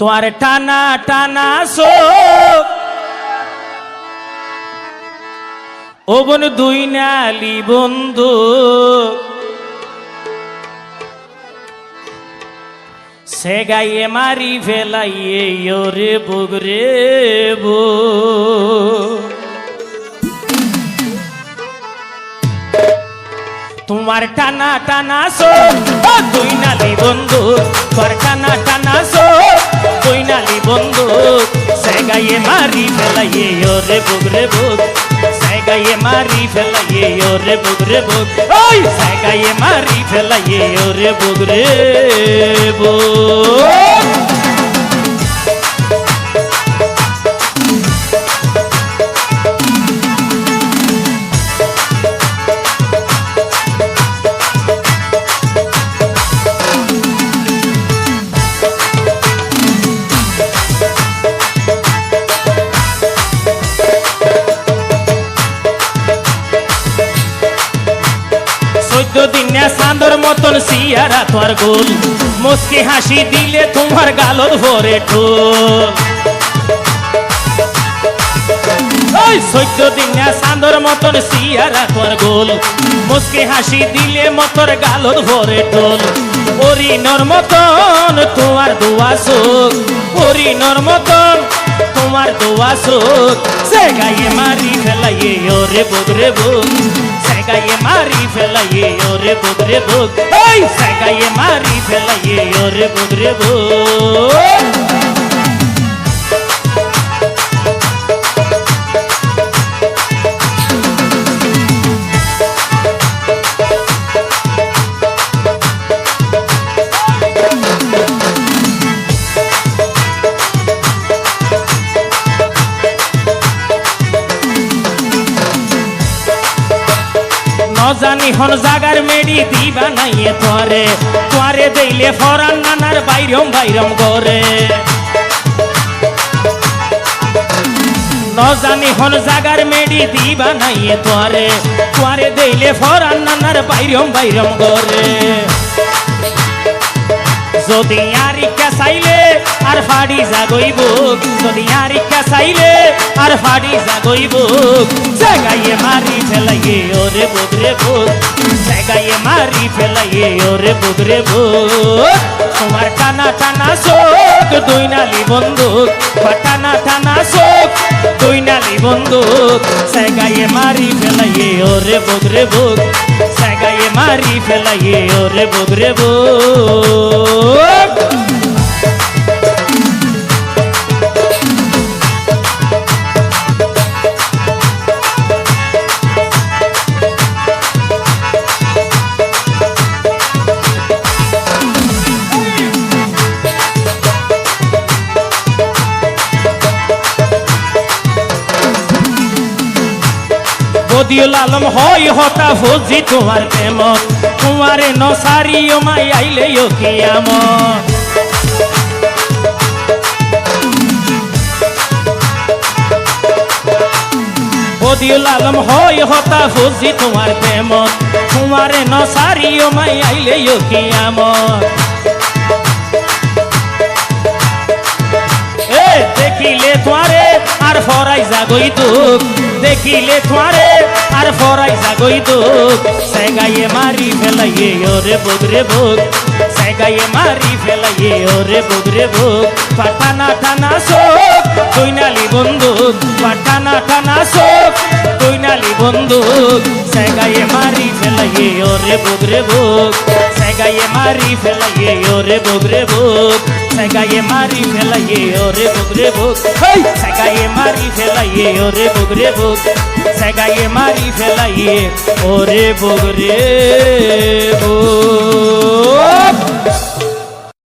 তোমার টানা টানা সো ও বোন দুই নালি বন্ধু। সে গাইয়ে মারি ফেলাইয়ে ওরে বুগরে বো। তোমার টানা টানা সো তুই নালি বন্ধু তোমার টানা টানা সো তুই নালি বন্ধু সেগাইয়ে মারি ফেলাইয়ে, ওরে বুগরে বুগ সে গাইয়ে মারি ফেলাইয়ে, ওরে বুগরে বুগ ওই সে গাইয়ে মারি ফেলাইয়ে, ওরে বুগরে বুগ চাঁদর মতন সিয়ারা তোর গোল মুসকি হাসি দিলে তোমার গালত ভরে ঠোল ওই দিনে চাঁদর মতন সিয়ারা তোর গোল মুসকি হাসি দিলে মতর গালত ভরে ঠোল হরিণর মতন তোমার দোয়া চোখ মতন তোমার দোয়া চোখ সেগাইয়ে মারি ফেলাইয়ে, ওরে বগরে বগ সেগাইয়ে মারি ফেলাইয়ে, ওরে বগরে বগ ওই সে গায়ে মারি ফেলাইয়ে, ওরে বগরে বগ নজানি হন জাগার মেডি দিবা নাইয়ে তোরে তোরে দেইলে ফরান নানার বাইরম বাইরম করে নজানি হন জাগার মেডি দিবা নাইয়ে তোরে তোরে দেইলে ফরান নানার বাইরম বাইরম করে যদি আর ইচ্ছা চাইলে আর ফাড়ি জাগইব আর ইচ্ছা চাইলে, আর ফাড়ি জাগইব জাগাইয়ে মারি ফেলাইয়ে, ওরে বগরে বগ জাগাইয়ে মারি ফেলাইয়ে, ওরে বগরে বগ তোমার টানা টানা চোখ দুই নালি বন্দুক বা টানা টানা চোখ দুই নালি বন্দুক জাগাইয়ে মারি ফেলাইয়ে, ওরে বগরে বগ জাগাইয়ে মারি ফেলাইয়ে, ওরে বগরে বগ বদিউল আলম হয় হতা ফৌজি তোমার প্রেম। তোমারে নসারি ও মাই আইলে ও কিয়াম বদিউল আলম হয় হতা ফৌজি তোমার প্রেম। তোমারে নসারি ও মাই আইলে ও কিয়াম আর ফরাই জাগই দুঃখ। দেখিলে তোমারে আর ফরাই জাগই দুঃখ। সেগাইয়ে মারি ফেলাইয়ে, ওরে বগরে বগ সেগাইয়ে মারি ফেলাইয়ে, ওরে বগরে বগ পাটানা টানা শোক দৈনালি বন্দুক পাটানা টানা শোক দৈনালি বন্দুক সেগাইয়ে মারি ফেলাইয়ে, ওরে বগরে বগ সেগাইয়ে মারি ফেলাইয়ে, ওরে বগরে বগ সেগাইয়ে মারি ফেলাইয়ে ওরে বুগরে বুক। হেই! সেগাইয়ে মারি ফেলাইয়ে ওরে বুগরে বুক। সেগাইয়ে মারি ফেলাইয়ে ওরে বুগরে বগ